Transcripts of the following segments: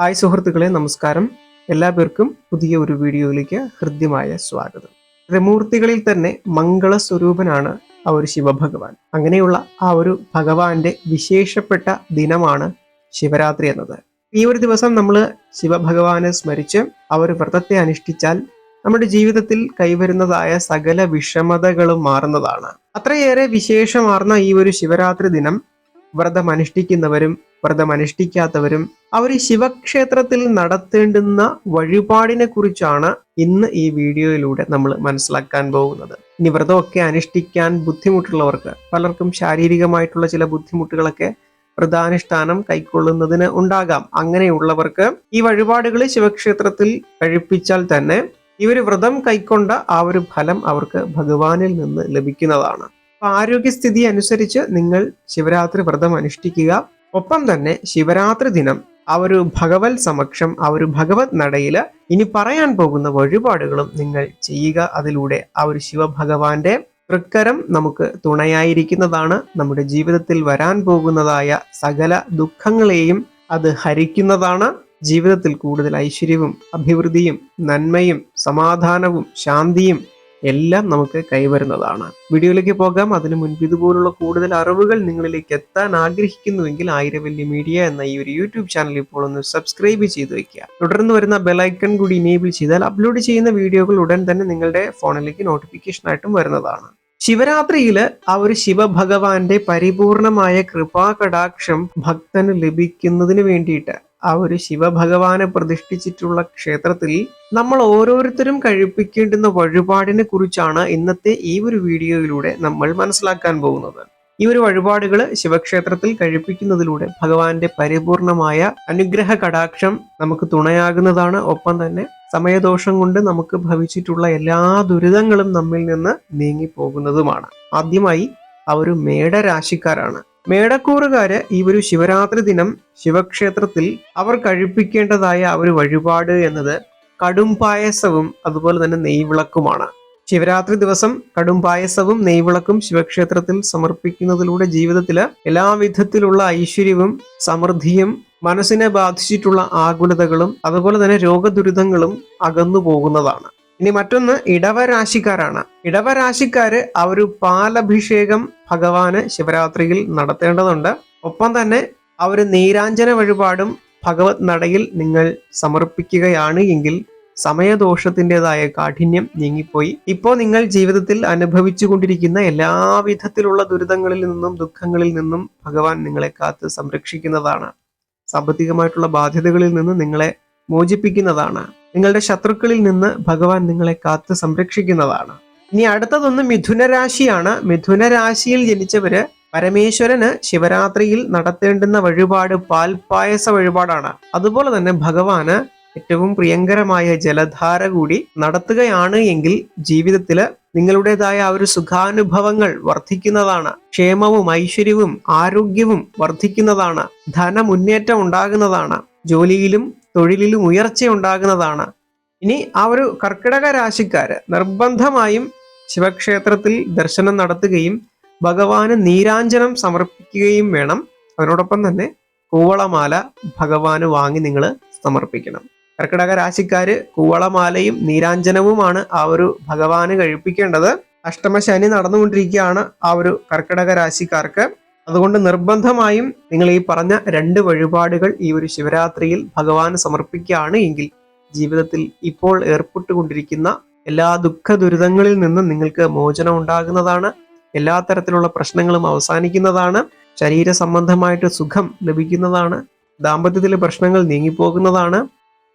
Hi സുഹൃത്തുക്കളെ നമസ്കാരം. എല്ലാ പേർക്കും പുതിയ ഒരു വീഡിയോയിലേക്ക് ഹൃദ്യമായ സ്വാഗതം. ത്രിമൂർത്തികളിൽ തന്നെ മംഗള സ്വരൂപനാണ് ആ ഒരു ശിവഭഗവാൻ. അങ്ങനെയുള്ള ആ ഒരു ഭഗവാന്റെ വിശേഷപ്പെട്ട ദിനമാണ് ശിവരാത്രി എന്നത്. ഈ ഒരു ദിവസം നമ്മൾ ശിവഭഗവാനെ സ്മരിച്ച് ആ ഒരു വ്രതത്തെ അനുഷ്ഠിച്ചാൽ നമ്മുടെ ജീവിതത്തിൽ കൈവരുന്നതായ സകല വിഷമതകളും മാറുന്നതാണ്. അത്രയേറെ വിശേഷമാർന്ന ഈ ഒരു ശിവരാത്രി ദിനം വ്രതം അനുഷ്ഠിക്കുന്നവരും വ്രതം അനുഷ്ഠിക്കാത്തവരും അവർ ശിവക്ഷേത്രത്തിൽ നടത്തേണ്ടുന്ന വഴിപാടിനെ കുറിച്ചാണ് ഇന്ന് ഈ വീഡിയോയിലൂടെ നമ്മൾ മനസ്സിലാക്കാൻ പോകുന്നത്. ഇനി വ്രതമൊക്കെ അനുഷ്ഠിക്കാൻ ബുദ്ധിമുട്ടുള്ളവർക്ക് പലർക്കും ശാരീരികമായിട്ടുള്ള ചില ബുദ്ധിമുട്ടുകളൊക്കെ വ്രതാനുഷ്ഠാനം കൈക്കൊള്ളുന്നതിന് ഉണ്ടാകാം. അങ്ങനെയുള്ളവർക്ക് ഈ വഴിപാടുകൾ ശിവക്ഷേത്രത്തിൽ കഴിപ്പിച്ചാൽ തന്നെ ഇവർ വ്രതം കൈക്കൊണ്ട ആ ഒരു ഫലം അവർക്ക് ഭഗവാനിൽ നിന്ന് ലഭിക്കുന്നതാണ്. ആരോഗ്യസ്ഥിതി അനുസരിച്ച് നിങ്ങൾ ശിവരാത്രി വ്രതം അനുഷ്ഠിക്കുക. ഒപ്പം തന്നെ ശിവരാത്രി ദിനം ആ ഒരു ഭഗവത് സമക്ഷം ആ ഒരു ഭഗവത് നടയിൽ ഇനി പറയാൻ പോകുന്ന വഴിപാടുകളും നിങ്ങൾ ചെയ്യുക. അതിലൂടെ ആ ഒരു ശിവഭഗവാന്റെ തൃക്കരം നമുക്ക് തുണയായിരിക്കുന്നതാണ്. നമ്മുടെ ജീവിതത്തിൽ വരാൻ പോകുന്നതായ സകല ദുഃഖങ്ങളെയും അത് ഹരിക്കുന്നതാണ്. ജീവിതത്തിൽ കൂടുതൽ ഐശ്വര്യവും അഭിവൃദ്ധിയും നന്മയും സമാധാനവും ശാന്തിയും എല്ലാം നമുക്ക് കൈവരുന്നതാണ്. വീഡിയോയിലേക്ക് പോകാം. അതിനു മുൻപ് ഇതുപോലുള്ള കൂടുതൽ അറിവുകൾ നിങ്ങളിലേക്ക് എത്താൻ ആഗ്രഹിക്കുന്നുവെങ്കിൽ ആയിരവല്യ മീഡിയ എന്ന ഈ ഒരു യൂട്യൂബ് ചാനൽ ഇപ്പോൾ ഒന്ന് സബ്സ്ക്രൈബ് ചെയ്ത് വയ്ക്കുക. തുടർന്ന് വരുന്ന ബെലൈക്കൺ കൂടി ഇനേബിൾ ചെയ്താൽ അപ്ലോഡ് ചെയ്യുന്ന വീഡിയോകൾ ഉടൻ തന്നെ നിങ്ങളുടെ ഫോണിലേക്ക് നോട്ടിഫിക്കേഷൻ ആയിട്ടും വരുന്നതാണ്. ശിവരാത്രിയിൽ ആ ഒരു ശിവഭഗവാന്റെ പരിപൂർണമായ കൃപാകടാക്ഷം ഭക്തന് ലഭിക്കുന്നതിന് വേണ്ടിയിട്ട് ആ ഒരു ശിവഭഗവാനെ പ്രതിഷ്ഠിച്ചിട്ടുള്ള ക്ഷേത്രത്തിൽ നമ്മൾ ഓരോരുത്തരും കഴിപ്പിക്കേണ്ടുന്ന വഴിപാടിനെ കുറിച്ചാണ് ഇന്നത്തെ ഈ ഒരു വീഡിയോയിലൂടെ നമ്മൾ മനസ്സിലാക്കാൻ പോകുന്നത്. ഈ ഒരു വഴിപാടുകൾ ശിവക്ഷേത്രത്തിൽ കഴിപ്പിക്കുന്നതിലൂടെ ഭഗവാന്റെ പരിപൂർണമായ അനുഗ്രഹ കടാക്ഷം നമുക്ക് തുണയാകുന്നതാണ്. ഒപ്പം തന്നെ സമയദോഷം കൊണ്ട് നമുക്ക് ഭവിച്ചിട്ടുള്ള എല്ലാ ദുരിതങ്ങളും നമ്മിൽ നിന്ന് നീങ്ങിപ്പോകുന്നതുമാണ്. ആദ്യമായി ആ ഒരു മേടരാശിക്കാരാണ് മേടക്കൂറുകാര് ഈ ഒരു ശിവരാത്രി ദിനം ശിവക്ഷേത്രത്തിൽ അവർ കഴിപ്പിക്കേണ്ടതായ ആ ഒരു വഴിപാട് എന്നത് കടും പായസവും അതുപോലെ തന്നെ നെയ്വിളക്കുമാണ്. ശിവരാത്രി ദിവസം കടും പായസവും നെയ്വിളക്കും ശിവക്ഷേത്രത്തിൽ സമർപ്പിക്കുന്നതിലൂടെ ജീവിതത്തിൽ എല്ലാവിധത്തിലുള്ള ഐശ്വര്യവും സമൃദ്ധിയും മനസ്സിനെ ബാധിച്ചിട്ടുള്ള ആകുലതകളും അതുപോലെ തന്നെ രോഗദുരിതങ്ങളും അകന്നു പോകുന്നതാണ് ഇനി മറ്റൊന്ന് ഇടവരാശിക്കാരാണ്. ഇടവരാശിക്കാര് ആ ഒരു പാലഭിഷേകം ഭഗവാന് ശിവരാത്രിയിൽ നടത്തേണ്ടതുണ്ട്. ഒപ്പം തന്നെ ആ ഒരു നീരാഞ്ജന വഴിപാടും ഭഗവത് നടയിൽ നിങ്ങൾ സമർപ്പിക്കുകയാണ് എങ്കിൽ സമയദോഷത്തിന്റെതായ കാഠിന്യം നീങ്ങിപ്പോയി. ഇപ്പോൾ നിങ്ങൾ ജീവിതത്തിൽ അനുഭവിച്ചു കൊണ്ടിരിക്കുന്ന എല്ലാവിധത്തിലുള്ള ദുരിതങ്ങളിൽ നിന്നും ദുഃഖങ്ങളിൽ നിന്നും ഭഗവാൻ നിങ്ങളെ കാത്ത് സംരക്ഷിക്കുന്നതാണ്. സാമ്പത്തികമായിട്ടുള്ള ബാധ്യതകളിൽ നിന്ന് നിങ്ങളെ മോചിപ്പിക്കുന്നതാണ്. നിങ്ങളുടെ ശത്രുക്കളിൽ നിന്ന് ഭഗവാൻ നിങ്ങളെ കാത്ത് സംരക്ഷിക്കുന്നതാണ്. ഇനി അടുത്തതൊന്ന് മിഥുനരാശിയാണ്. മിഥുനരാശിയിൽ ജനിച്ചവര് പരമേശ്വരന് ശിവരാത്രിയിൽ നടത്തേണ്ടുന്ന വഴിപാട് പാൽപായസ വഴിപാടാണ്. അതുപോലെ തന്നെ ഭഗവാന് ഏറ്റവും പ്രിയങ്കരമായ ജലധാര കൂടി നടത്തുകയാണ് എങ്കിൽ ജീവിതത്തിൽ നിങ്ങളുടേതായ ആ ഒരു സുഖാനുഭവങ്ങൾ വർദ്ധിക്കുന്നതാണ്. ക്ഷേമവും ഐശ്വര്യവും ആരോഗ്യവും വർദ്ധിക്കുന്നതാണ്. ധനമുന്നേറ്റം ഉണ്ടാകുന്നതാണ്. ജോലിയിലും തൊഴിലിലും ഉയർച്ച ഉണ്ടാകുന്നതാണ് ഇനി ആ ഒരു കർക്കിടക രാശിക്കാര് നിർബന്ധമായും ശിവക്ഷേത്രത്തിൽ ദർശനം നടത്തുകയും ഭഗവാന് നീരാഞ്ജനം സമർപ്പിക്കുകയും വേണം. അതിനോടൊപ്പം തന്നെ കൂവളമാല ഭഗവാന് വാങ്ങി നിങ്ങൾ സമർപ്പിക്കണം. കർക്കിടക രാശിക്കാര് കൂവളമാലയും നീരാഞ്ജനവുമാണ് ആ ഒരു ഭഗവാന് കഴിപ്പിക്കേണ്ടത്. അഷ്ടമശനി നടന്നുകൊണ്ടിരിക്കുകയാണ് ആ ഒരു കർക്കിടക രാശിക്കാർക്ക്. അതുകൊണ്ട് നിർബന്ധമായും നിങ്ങൾ ഈ പറഞ്ഞ രണ്ട് വഴിപാടുകൾ ഈ ഒരു ശിവരാത്രിയിൽ ഭഗവാന് സമർപ്പിക്കുകയാണ് എങ്കിൽ ജീവിതത്തിൽ ഇപ്പോൾ ഏർപ്പെട്ടുകൊണ്ടിരിക്കുന്ന എല്ലാ ദുഃഖ ദുരിതങ്ങളിൽ നിന്നും നിങ്ങൾക്ക് മോചനം ഉണ്ടാകുന്നതാണ് എല്ലാ തരത്തിലുള്ള പ്രശ്നങ്ങളും അവസാനിക്കുന്നതാണ് ശരീര സംബന്ധമായിട്ട് സുഖം ലഭിക്കുന്നതാണ് ദാമ്പത്യത്തിലെ പ്രശ്നങ്ങൾ നീങ്ങിപ്പോകുന്നതാണ്.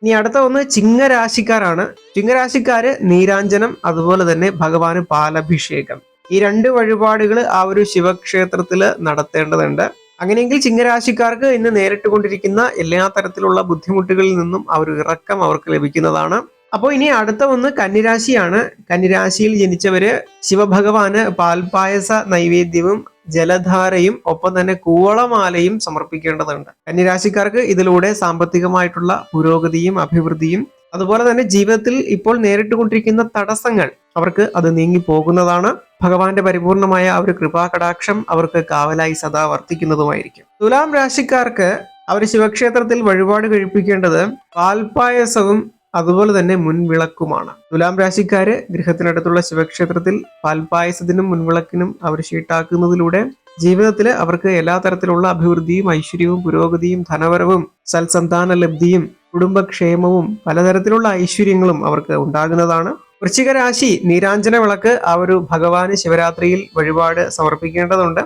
ഇനി അടുത്ത ഒന്ന് ചിങ്ങരാശിക്കാരാണ്. ചിങ്ങരാശിക്കാര് നീരാഞ്ജനം അതുപോലെ തന്നെ ഭഗവാന് പാലഭിഷേകം. ഈ രണ്ട് വഴിപാടുകൾ ആ ഒരു ശിവക്ഷേത്രത്തിൽ നടത്തേണ്ടതുണ്ട്. അങ്ങനെയെങ്കിൽ ചിങ്ങരാശിക്കാർക്ക് ഇന്ന് നേരിട്ട് കൊണ്ടിരിക്കുന്ന എല്ലാ തരത്തിലുള്ള ബുദ്ധിമുട്ടുകളിൽ നിന്നും ആ ഒരു ഇറക്കം അവർക്ക് ലഭിക്കുന്നതാണ്. അപ്പോൾ ഇനി അടുത്ത ഒന്ന് കന്നിരാശിയാണ്. കന്നിരാശിയിൽ ജനിച്ചവര് ശിവഭഗവാന് പാൽപായസ നൈവേദ്യവും ജലധാരയും ഒപ്പം തന്നെ കൂവളമാലയും സമർപ്പിക്കേണ്ടതുണ്ട്. കന്നിരാശിക്കാർക്ക് ഇതിലൂടെ സാമ്പത്തികമായിട്ടുള്ള പുരോഗതിയും അഭിവൃദ്ധിയും അതുപോലെ തന്നെ ജീവിതത്തിൽ ഇപ്പോൾ നേരിട്ടുകൊണ്ടിരിക്കുന്ന തടസ്സങ്ങൾ അവർക്ക് അത് നീങ്ങി പോകുന്നതാണ്. ഭഗവാന്റെ പരിപൂർണമായ ആ ഒരു കൃപാകടാക്ഷം അവർക്ക് കാവലായി സദാ വർത്തിക്കുന്നതുമായിരിക്കും. തുലാം രാശിക്കാർക്ക് അവർ ശിവക്ഷേത്രത്തിൽ വഴിപാട് കഴിപ്പിക്കേണ്ടത് പാൽപായസവും അതുപോലെ തന്നെ മുൻവിളക്കുമാണ്. തുലാം രാശിക്കാര് ഗൃഹത്തിനടുത്തുള്ള ശിവക്ഷേത്രത്തിൽ പാൽപായസത്തിനും മുൻവിളക്കിനും അവർ ഷീട്ടാക്കുന്നതിലൂടെ ജീവിതത്തിൽ അവർക്ക് എല്ലാ തരത്തിലുള്ള അഭിവൃദ്ധിയും ഐശ്വര്യവും പുരോഗതിയും ധനവരവും സൽസന്താന ലബ്ധിയും കുടുംബക്ഷേമവും പലതരത്തിലുള്ള ഐശ്വര്യങ്ങളും അവർക്ക് ഉണ്ടാകുന്നതാണ്. വൃശ്ചിക രാശി നീരാഞ്ജന വിളക്ക് ആ ഒരു ഭഗവാന് ശിവരാത്രിയിൽ വഴിപാട് സമർപ്പിക്കേണ്ടതുണ്ട്.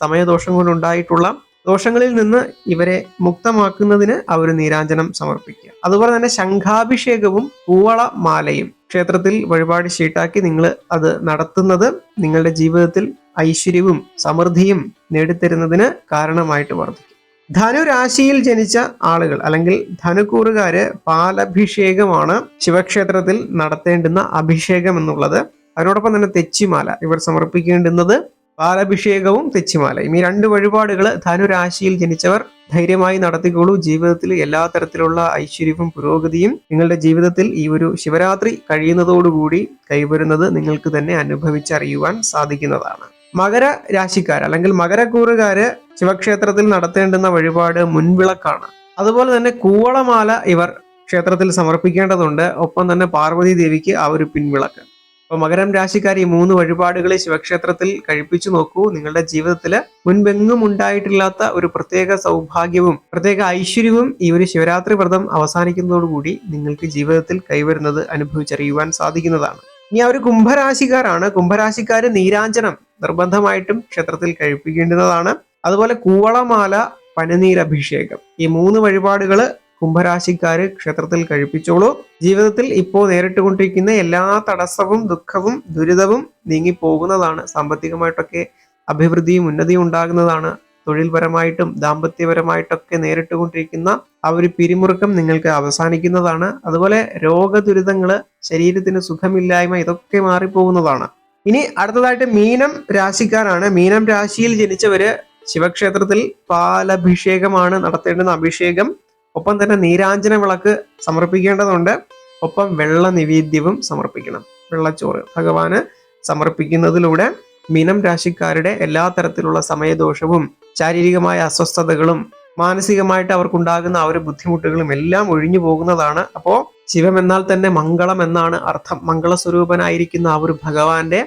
സമയദോഷം കൊണ്ടുണ്ടായിട്ടുള്ള ദോഷങ്ങളിൽ നിന്ന് ഇവരെ മുക്തമാക്കുന്നതിന് ഒരു നീരാഞ്ജനം സമർപ്പിക്കുക. അതുപോലെ തന്നെ ശംഖാഭിഷേകവും പൂവള മാലയും ക്ഷേത്രത്തിൽ വഴിപാട് ഷീട്ടാക്കി നിങ്ങൾ അത് നടത്തുന്നത് നിങ്ങളുടെ ജീവിതത്തിൽ ഐശ്വര്യവും സമൃദ്ധിയും നേടിത്തരുന്നതിന് കാരണമായിട്ട് വർദ്ധിക്കും. ധനുരാശിയിൽ ജനിച്ച ആളുകൾ അല്ലെങ്കിൽ ധനുക്കൂറുകാര് പാലഭിഷേകമാണ് ശിവക്ഷേത്രത്തിൽ നടത്തേണ്ടുന്ന അഭിഷേകം എന്നുള്ളത്. അതിനോടൊപ്പം തന്നെ തെച്ചിമാല ഇവർ സമർപ്പിക്കേണ്ടുന്നത് പാലഭിഷേകവും തെച്ചിമാലയും. ഈ രണ്ട് വഴിപാടുകൾ ധനുരാശിയിൽ ജനിച്ചവർ ധൈര്യമായി നടത്തിക്കോളൂ. ജീവിതത്തിൽ എല്ലാ തരത്തിലുള്ള ഐശ്വര്യവും പുരോഗതിയും നിങ്ങളുടെ ജീവിതത്തിൽ ഈ ഒരു ശിവരാത്രി കഴിയുന്നതോടുകൂടി കൈവരുന്നത് നിങ്ങൾക്ക് തന്നെ അനുഭവിച്ചറിയുവാൻ സാധിക്കുന്നതാണ്. മകര രാശിക്കാർ അല്ലെങ്കിൽ മകരക്കൂറുകാര് ശിവക്ഷേത്രത്തിൽ നടത്തേണ്ടുന്ന വഴിപാട് മുൻവിളക്കാണ്. അതുപോലെ തന്നെ കൂവളമാല ഇവർ ക്ഷേത്രത്തിൽ സമർപ്പിക്കേണ്ടതുണ്ട്. ഒപ്പം തന്നെ പാർവതി ദേവിക്ക് ആ ഒരു പിൻവിളക്ക്. അപ്പൊ മകരം രാശിക്കാർ ഈ മൂന്ന് വഴിപാടുകളെ ശിവക്ഷേത്രത്തിൽ കഴിപ്പിച്ചു നോക്കൂ. നിങ്ങളുടെ ജീവിതത്തിൽ മുൻപെങ്ങും ഉണ്ടായിട്ടില്ലാത്ത ഒരു പ്രത്യേക സൗഭാഗ്യവും പ്രത്യേക ഐശ്വര്യവും ഈ ഒരു ശിവരാത്രി വ്രതം അവസാനിക്കുന്നതോടുകൂടി നിങ്ങൾക്ക് ജീവിതത്തിൽ കൈവരുന്നത് അനുഭവിച്ചറിയുവാൻ സാധിക്കുന്നതാണ്. ഇനി ഒരു കുംഭരാശിക്കാരാണ്. കുംഭരാശിക്കാർ നീരാഞ്ജനം നിർബന്ധമായിട്ടും ക്ഷേത്രത്തിൽ കഴിപ്പിക്കേണ്ടുന്നതാണ്. അതുപോലെ കൂവളമാല പനിനീരഭിഷേകം ഈ മൂന്ന് വഴിപാടുകൾ കുംഭരാശിക്കാർ ക്ഷേത്രത്തിൽ കഴിപ്പിച്ചോളൂ. ജീവിതത്തിൽ ഇപ്പോൾ നേരിട്ടുകൊണ്ടിരിക്കുന്ന എല്ലാ തടസ്സവും ദുഃഖവും ദുരിതവും നീങ്ങിപ്പോകുന്നതാണ്. സാമ്പത്തികമായിട്ടൊക്കെ അഭിവൃദ്ധിയും ഉന്നതിയും ഉണ്ടാകുന്നതാണ് തൊഴിൽപരമായിട്ടും ദാമ്പത്യപരമായിട്ടൊക്കെ നേരിട്ടുകൊണ്ടിരിക്കുന്ന ആ ഒരു പിരിമുറുക്കം നിങ്ങൾക്ക് അവസാനിക്കുന്നതാണ്. അതുപോലെ രോഗദുരിതങ്ങൾ ശരീരത്തിന് സുഖമില്ലായ്മ ഇതൊക്കെ മാറിപ്പോകുന്നതാണ്. ഇനി അടുത്തതായിട്ട് മീനം രാശിക്കാരാണ്. മീനം രാശിയിൽ ജനിച്ചവര് ശിവക്ഷേത്രത്തിൽ പാലഭിഷേകമാണ് നടത്തേണ്ടുന്ന അഭിഷേകം. ഒപ്പം തന്നെ നീരാഞ്ജന വിളക്ക് സമർപ്പിക്കേണ്ടതുണ്ട്. ഒപ്പം വെള്ള നിവേദ്യവും സമർപ്പിക്കണം. വെള്ളച്ചോറ് ഭഗവാന് സമർപ്പിക്കുന്നതിലൂടെ മീനം രാശിക്കാരുടെ എല്ലാ തരത്തിലുള്ള സമയദോഷവും ശാരീരികമായ അസ്വസ്ഥതകളും മാനസികമായിട്ട് അവർക്കുണ്ടാകുന്ന ആ ഒരു ബുദ്ധിമുട്ടുകളും എല്ലാം ഒഴിഞ്ഞു പോകുന്നതാണ്. അപ്പോ ശിവം എന്നാൽ തന്നെ മംഗളം എന്നാണ് അർത്ഥം. മംഗളസ്വരൂപനായിരിക്കുന്ന ആ ഒരു ഭഗവാന്റെ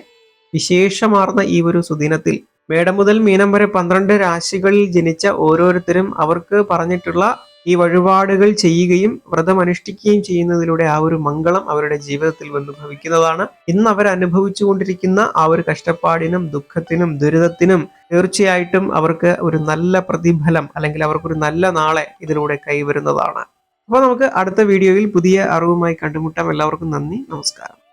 വിശേഷമാർന്ന ഈ ഒരു സുദിനത്തിൽ മേടം മുതൽ മീനം വരെ പന്ത്രണ്ട് രാശികളിൽ ജനിച്ച ഓരോരുത്തരും അവർക്ക് പറഞ്ഞിട്ടുള്ള ഈ വഴിപാടുകൾ ചെയ്യുകയും വ്രതം അനുഷ്ഠിക്കുകയും ചെയ്യുന്നതിലൂടെ ആ ഒരു മംഗളം അവരുടെ ജീവിതത്തിൽ വന്ന് ഭവിക്കുന്നതാണ്. ഇന്ന് അവർ അനുഭവിച്ചുകൊണ്ടിരിക്കുന്ന ആ ഒരു കഷ്ടപ്പാടിനും ദുഃഖത്തിനും ദുരിതത്തിനും തീർച്ചയായിട്ടും അവർക്ക് ഒരു നല്ല പ്രതിഫലം അല്ലെങ്കിൽ അവർക്കൊരു നല്ല നാളെ ഇതിലൂടെ കൈവരുന്നതാണ്. അപ്പോൾ നമുക്ക് അടുത്ത വീഡിയോയിൽ പുതിയ അറിവുമായി കണ്ടുമുട്ടാം. എല്ലാവർക്കും നന്ദി. നമസ്കാരം.